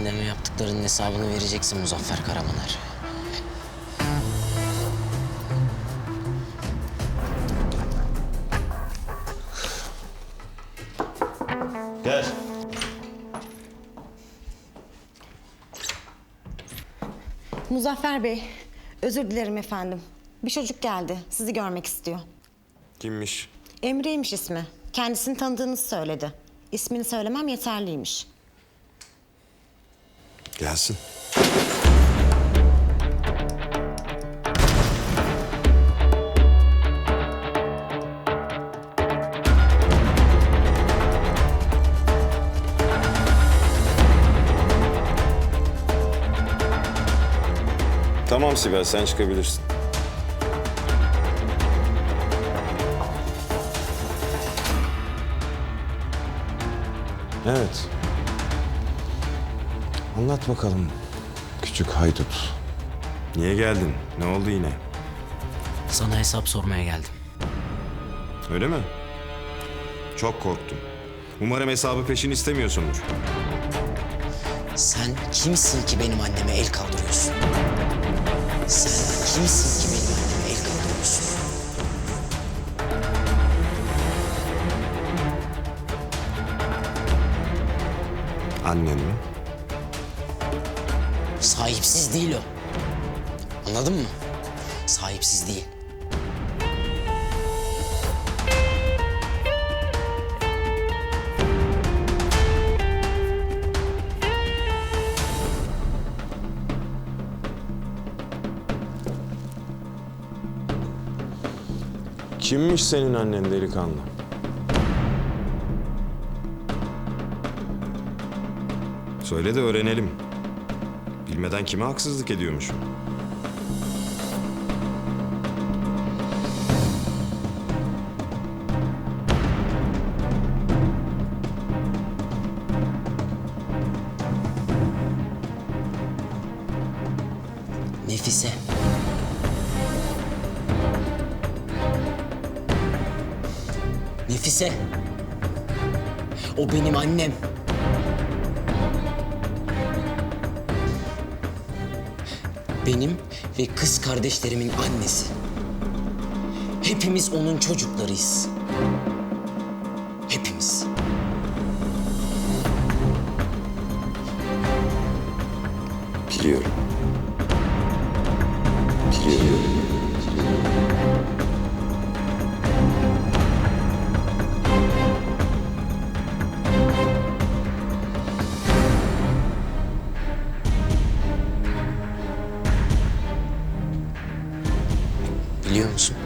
anneme yaptıklarının hesabını vereceksin Muzaffer Karamaner. Gel. Muzaffer Bey, özür dilerim efendim. Bir çocuk geldi, sizi görmek istiyor. Kimmiş? Emre'ymiş ismi. Kendisini tanıdığınızı söyledi. İsmini söylemem yeterliymiş. Gelsin. Tamam Sibel, sen çıkabilirsin. Evet. Anlat bakalım küçük haydut. Niye geldin? Ne oldu yine? Sana hesap sormaya geldim. Öyle mi? Çok korktum. Umarım hesabı peşin istemiyorsundur. Sen kimsin ki benim anneme el kaldırıyorsun? Sen kimsin ki benim anneme el kaldırıyorsun? Annen mi? Sahipsiz değil o. Anladın mı? Sahipsiz değil. Kimmiş senin annen delikanlı? Söyle de öğrenelim. Bilmeden kime haksızlık ediyormuşum? Nefise. Nefise. O benim annem. Benim ve kız kardeşlerimin annesi. Hepimiz onun çocuklarıyız. Hepimiz. Biliyorum. Biliyorum. Biliyor musun?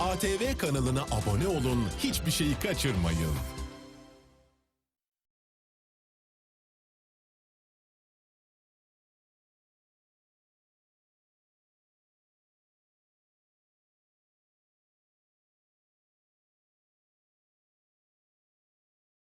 ATV kanalına abone olun, hiçbir şeyi kaçırmayın.